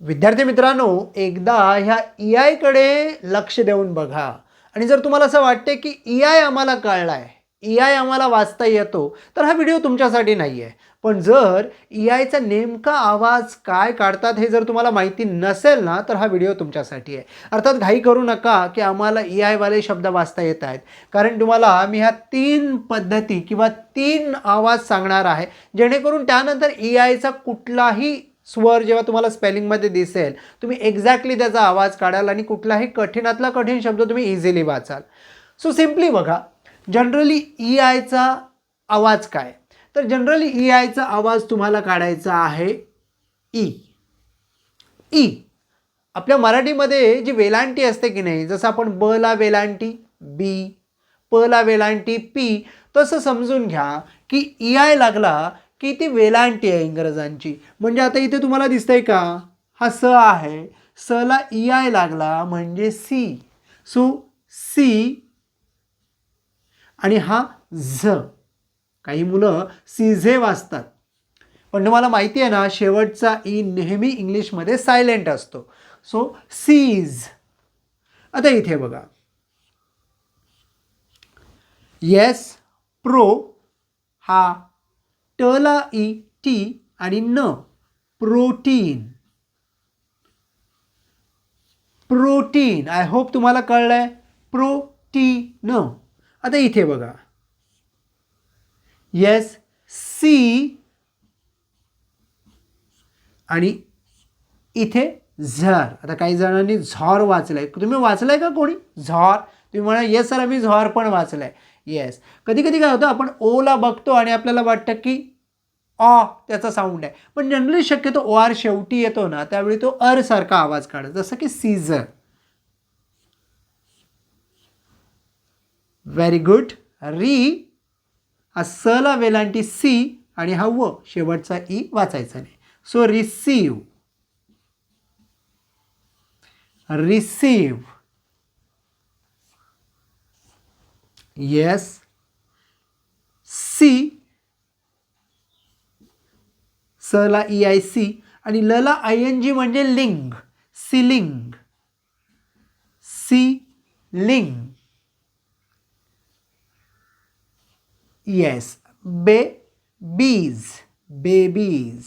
विद्यार्थी मित्रांनो एकदा ह्या ई आयकडे लक्ष देऊन बघा. आणि जर तुम्हाला असं वाटते की ई आय आम्हाला कळला आहे ई आय आम्हाला वाचता येतो तर हा व्हिडिओ तुमच्यासाठी नाही आहे पण जर ई आयचा नेमका आवाज काय काढतात हे जर तुम्हाला माहिती नसेल ना तर हा व्हिडिओ तुमच्यासाठी आहे. अर्थात घाई करू नका की आम्हाला ई आयवाले शब्द वाचता येत आहेत. कारण तुम्हाला मी ह्या तीन पद्धती किंवा तीन आवाज सांगणार आहे जेणेकरून त्यानंतर ई आयचा कुठलाही स्वर जेव्हा तुम्हाला स्पेलिंगमध्ये दिसेल तुम्ही एक्झॅक्टली त्याचा आवाज काढाल आणि कुठलाही कठीणातला कठीण शब्द तुम्ही इझिली वाचाल. सो सिम्पली बघा जनरली ई आयचा आवाज काय? तर जनरली ई आयचा आवाज तुम्हाला काढायचा आहे ई ई आपल्या मराठीमध्ये जी वेलांटी असते की नाही जसं आपण ब ला वेलांटी बी प ला वेलांटी पी तसं समजून घ्या की ई आय लागला की ती वेलांटी आहे इंग्रजांची. म्हणजे आता इथे तुम्हाला दिसतंय का? हा स आहे. स ला ई आय लागला म्हणजे सी. सो सी आणि हा झ. काही मुलं सीझे वाचतात. पण तुम्हाला माहिती आहे ना शेवटचा ई नेहमी इंग्लिशमध्ये सायलेंट असतो. So seize. आता इथे बघा. येस प्रो हा टला ई टी आणि न प्रोटीन. प्रोटीन. आय होप तुम्हाला कळलंय. प्रोटीन. आता इथे बघा. येस सी आणि इथे झर. आता काही जणांनी झॉर वाचलंय. तुम्ही वाचलंय का कोणी? झॉर. तुम्ही म्हणा येस सर आम्ही झॉर पण वाचलंय. येस कधी कधी काय होतं आपण ओला बघतो आणि आपल्याला वाटतं की ऑ त्याचा साऊंड आहे. पण जनरली शक्यतो ओ आर शेवटी येतो ना त्यावेळी तो अर सारखा आवाज काढत जसं की सीझर व्हेरी गुड री हा सला वेलांटी सी आणि हा व शेवटचा ई वाचायचा नाही. So receive receive yes C स ला ई आय सी आणि ल ला आय एन जी म्हणजे लिंग. सिलिंग सी लिंग. येस बे बीज बेबीज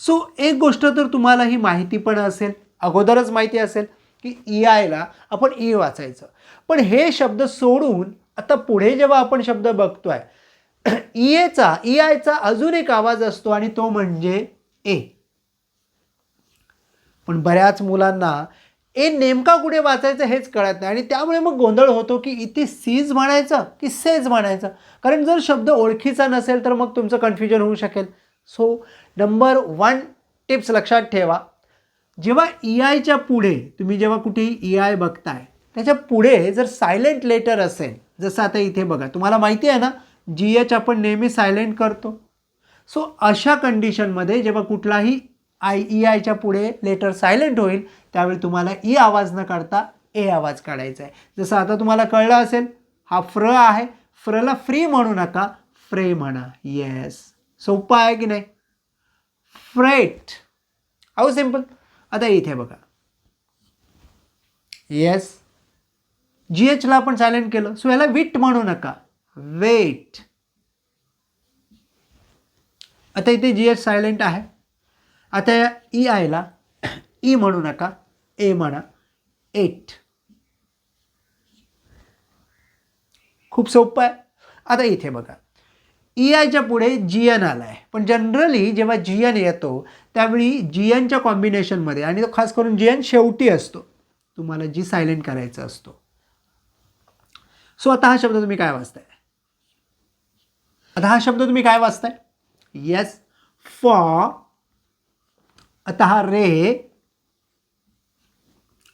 सो एक गोष्ट तर तुम्हाला ही माहिती पण असेल अगोदरच माहिती असेल की ई आयला आपण ई वाचायचं. पण हे शब्द सोडून आता पुढे जेव्हा आपण शब्द बघतोय ई एचा ई आयचा अजून एक आवाज असतो आणि तो म्हणजे ए पण बऱ्याच मुलांना ए नेमका कुठे वाचायचं हेच कळत नाही आणि त्यामुळे मग गोंधळ होतो की इथे सीज म्हणायचं की सेज म्हणायचं. कारण जर शब्द ओळखीचा नसेल तर मग तुमचं कन्फ्युजन होऊ शकेल. सो नंबर वन टिप्स लक्षात ठेवा. जेव्हा ई आयच्या पुढे तुम्ही जेव्हा कुठेही ई आय बघताय त्याच्या पुढे जर सायलेंट लेटर असेल जसं आता इथे बघा तुम्हाला माहिती आहे ना जी एच आपण नेहमी सायलेंट करतो. सो अशा कंडिशनमध्ये जेव्हा कुठलाही आय ई आयच्या पुढे लेटर सायलेंट होईल त्यावेळी तुम्हाला ई आवाज न काढता ए आवाज काढायचा आहे. जसं आता तुम्हाला कळलं असेल हा फ्र आहे. फ्रला फ्री म्हणू नका फ्रे म्हणा. येस सोपं आहे की नाही? फ्रेट हाऊ सिंपल आता इथे बघा. येस जी एचला आपण सायलेंट केलं. सो याला विट म्हणू नका. वेट आता इथे जी एच सायलेंट आहे. आता या ई आयला ई म्हणू नका. ए म्हणा. एट खूप सोपं आहे. आता इथे बघा. ई आयच्या पुढे जी एन आला आहे पण जनरली जेव्हा जी एन येतो त्यावेळी जी एनच्या कॉम्बिनेशनमध्ये आणि तो खास करून जी एन शेवटी असतो तुम्हाला जी सायलेंट करायचा असतो. सो आता हा शब्द तुम्ही काय वाचताय? आता हा शब्द तुम्ही काय वाचताय? येस फॉ आता हा रे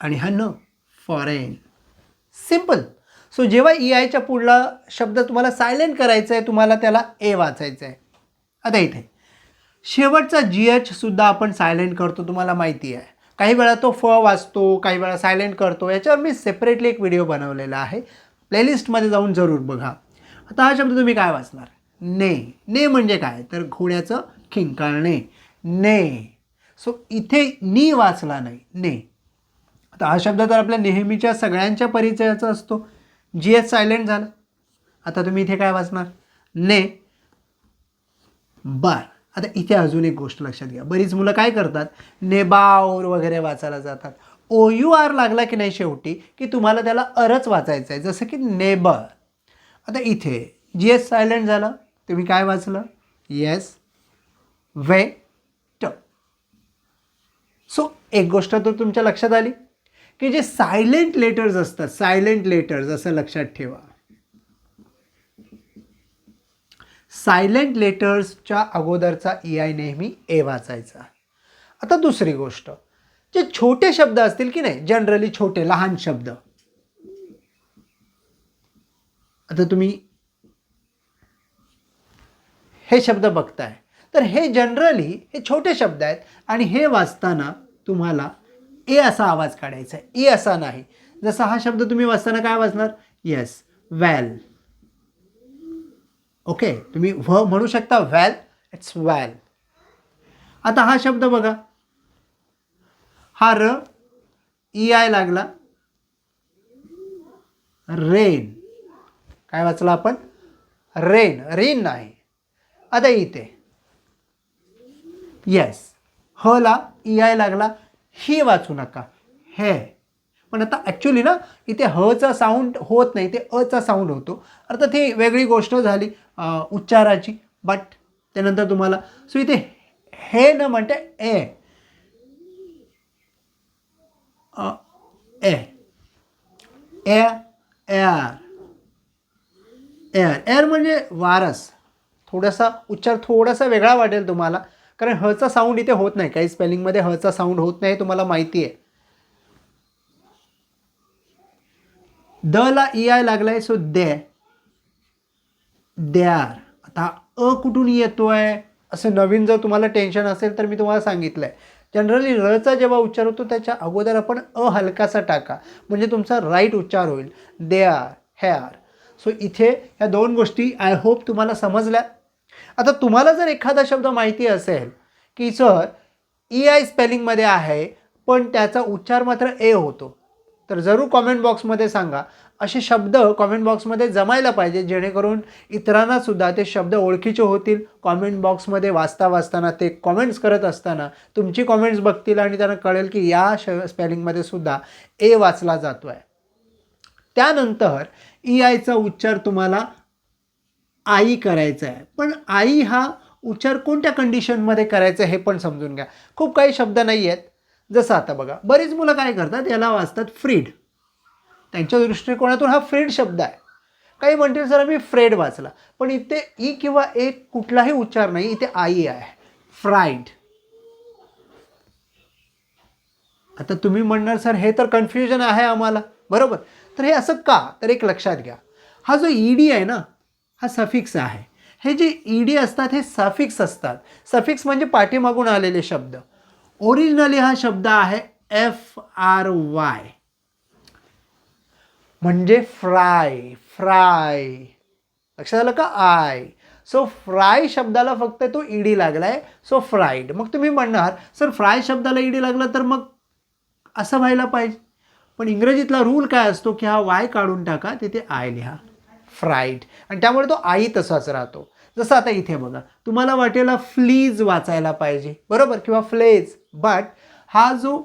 आणि हा न फॉरेन सिंपल सो जेव्हा ई आयच्या पुढला शब्द तुम्हाला सायलेंट करायचा आहे तुम्हाला त्याला ए वाचायचं आहे. आता इथे. शेवटचा जी एचसुद्धा आपण सायलेंट करतो तुम्हाला माहिती आहे. काही वेळा तो फ वाचतो काही वेळा सायलेंट करतो. याच्यावर मी सेपरेटली एक व्हिडिओ बनवलेला आहे. प्लेलिस्टमध्ये जाऊन जरूर बघा. आता हा शब्द तुम्ही काय वाचणार? ने. ने म्हणजे काय? तर घोड्याचं खिंकाळणे. ने. सो इथे नी वाचला नाही. ने. आता हा शब्द तर आपल्या नेहमीच्या सगळ्यांच्या परिचयाचा असतो. जी एस सायलेंट झालं. आता तुम्ही इथे काय वाचणार? ने. बार आता इथे अजून एक गोष्ट लक्षात घ्या. बरीच मुलं काय करतात? नेबावर वगैरे वाचायला जातात. ओ यू आर लागला की नाही शेवटी? की तुम्हाला त्याला अरच वाचायचं आहे जसं की नेबर आता इथे जी एस सायलेंट झालं. तुम्ही काय वाचलं? येस. वे. ट. सो एक गोष्ट तर तुमच्या लक्षात आली. की जे सायलेंट लेटर्स असतात सायलेंट लेटर्स असं लक्षात ठेवा. सायलेंट लेटर्सच्या अगोदरचा ई आय नेहमी ए वाचायचा. आता दुसरी गोष्ट जे छोटे शब्द असतील की नाही जनरली छोटे लहान शब्द. आता तुम्ही हे शब्द बघताय. तर हे जनरली हे छोटे शब्द आहेत आणि हे वाचताना तुम्हाला ए असा आवाज काढायचा आहे. असा नाही. जसा हा शब्द तुम्ही वाचताना काय वाचणार? येस वॅल ओके तुम्ही व्ह म्हणू शकता वॅल इट्स वॅल आता हा शब्द बघा. हा र ई आय लागला. रेन काय वाचलं आपण? रेन रेन नाही. आता इथे. येस हला ई आय लागला. ही वाचू नका. हे. पण आता ॲक्च्युली ना इथे हचा साऊंड होत नाही ते अचा साऊंड होतो. अर्थात ही वेगळी गोष्ट झाली उच्चाराची बट त्यानंतर तुम्हाला सो इथे हे न म्हणते A. A. A air air air म्हणजे वारस. थोडासा उच्चार थोडासा वेगळा वाटेल तुम्हाला. कारण हचा साऊंड इथे होत नाही. काही स्पेलिंगमध्ये हचा साऊंड होत नाही तुम्हाला माहिती आहे द ला ई आय लागलाय सो दे. द्यार. आता अ कुठून येतोय? असं नवीन जर तुम्हाला टेन्शन असेल तर मी तुम्हाला सांगितलं आहे जनरली रचा जेव्हा उच्चार होतो त्याच्या अगोदर आपण अ हलकासा टाका. म्हणजे तुमचा राईट उच्चार होईल. दे आर हेआर सो इथे ह्या दोन गोष्टी आय होप तुम्हाला समजल्या. आता तुम्हाला जर एखादा शब्द माहिती असेल की सर ई आय स्पेलिंगमध्ये आहे पण त्याचा उच्चार मात्र ए होतो. तर जरूर कॉमेंट बॉक्समध्ये सांगा. असे शब्द कॉमेंट बॉक्समध्ये जमायला पाहिजे जेणेकरून इतरांना सुद्धा ते शब्द ओळखीचे होतील. कॉमेंट बॉक्समध्ये वाचता वाचताना ते कॉमेंट्स करत असताना तुमची कॉमेंट्स बघतील आणि त्यांना कळेल की या श स्पेलिंगमध्ये सुद्धा ए वाचला जातो आहे त्यानंतर ई आयचा उच्चार तुम्हाला आई करायचं आहे. पण आई हा उच्चार कोणत्या कंडिशनमध्ये करायचा आहे हे पण समजून घ्या. खूप काही शब्द नाही आहेत. जसं आता बघा बरीच मुलं काय करतात? याला वाचतात फ्रीड. त्यांच्या दृष्टिकोनातून हा फ्रीड शब्द आहे. काही म्हणतील सर मी फ्रेड वाचला. पण इथे ई किंवा एक कुठलाही उच्चार नाही इथे आई आहे. फ्राईड आता तुम्ही म्हणणार सर हे तर कन्फ्युजन आहे आम्हाला. बरोबर. तर हे असं का? तर एक लक्षात घ्या. हा जो ईडी आहे ना हा सफिक्स आहे. हे जे ईडी असतात हे सफिक्स असतात. सफिक्स म्हणजे पाठीमागून आलेले शब्द. ओरिजिनली हा शब्द आहे एफ आर वाय. म्हणजे फ्राय फ्राय. लक्षात आलं का? आय. सो फ्राय शब्दाला फक्त तो ईडी आहे सो फ्राईड. मग तुम्ही म्हणणार सर फ्राय शब्दाला ईडी लागला तर मग असं व्हायला पाहिजे? पण इंग्रजीतला रूल काय असतो की हा वाय काढून टाका तिथे आय लिहा. फ्राईड आणि त्यामुळे तो आई तसाच राहतो. जसं आता इथे बघा तुम्हाला वाटेल फ्लीज वाचायला पाहिजे बरोबर? किंवा फ्लेज बट हा जो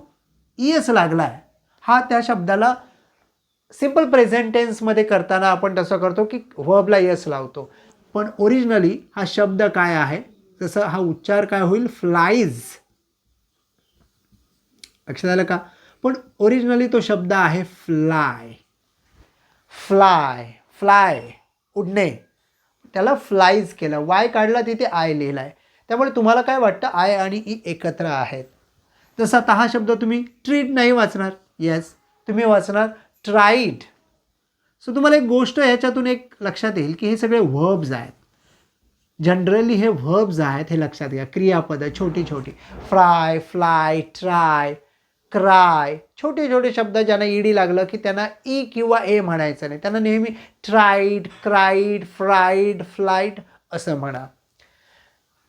इयस लागला आहे हा त्या शब्दाला सिंपल प्रेझेंटेन्समध्ये करताना आपण तसं करतो की व्हबला यस लावतो. पण ओरिजिनली हा शब्द काय आहे? जसं हा उच्चार काय होईल? फ्लाईज लक्षात आलं का? पण ओरिजिनली तो शब्द आहे फ्लाय फ्लाय फ्लाय उडणे. त्याला फ्लाईज केलं. वाय काढला तिथे आय लिहिला आहे त्यामुळे तुम्हाला काय वाटतं? आय आणि ई एकत्र आहेत. जसं आता हा शब्द तुम्ही ट्रीट नाही वाचणार. येस तुम्ही वाचणार ट्राईड सो तुम्हाला एक गोष्ट ह्याच्यातून एक लक्षात येईल की हे सगळे व्हर्ब्स आहेत. जनरली हे व्हर्ब्स आहेत हे लक्षात घ्या. क्रियापद छोटी छोटी फ्राय फ्लाय ट्राय क्राय छोटे छोटे शब्द ज्यांना ईडी लागलं की त्यांना ई किंवा ए म्हणायचं नाही. त्यांना नेहमी ट्राईड क्राईड फ्राईड फ्लाईट असं म्हणा.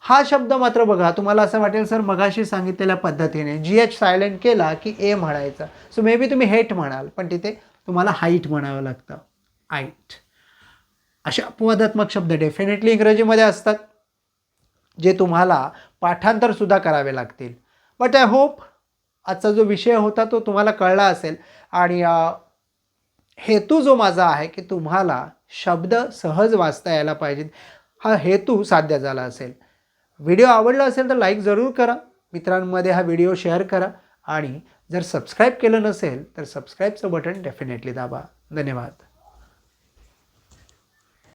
हा शब्द मात्र बघा तुम्हाला असं वाटेल सर मगाशी सांगितलेल्या पद्धतीने जी एच सायलेंट केला की ए म्हणायचा. सो मे बी तुम्ही हेट म्हणाल पण तिथे तुम्हाला हाईट म्हणावं लागतं. आईट असे अपवादात्मक शब्द डेफिनेटली इंग्रजीमध्ये असतात जे तुम्हाला पाठांतरसुद्धा करावे लागतील. बट आय होप आजचा जो विषय होता तो तुम्हाला कळला असेल. आणि हेतू जो माझा आहे की तुम्हाला शब्द सहज वाचता यायला पाहिजेत हा हेतू साध्य झाला असेल. व्हिडिओ आवडला असेल तर लाईक जरूर करा. मित्रांमध्ये हा व्हिडिओ शेअर करा. आणि जर सबस्क्राईब केलं नसेल तर सबस्क्राईबचं बटन डेफिनेटली दाबा. धन्यवाद.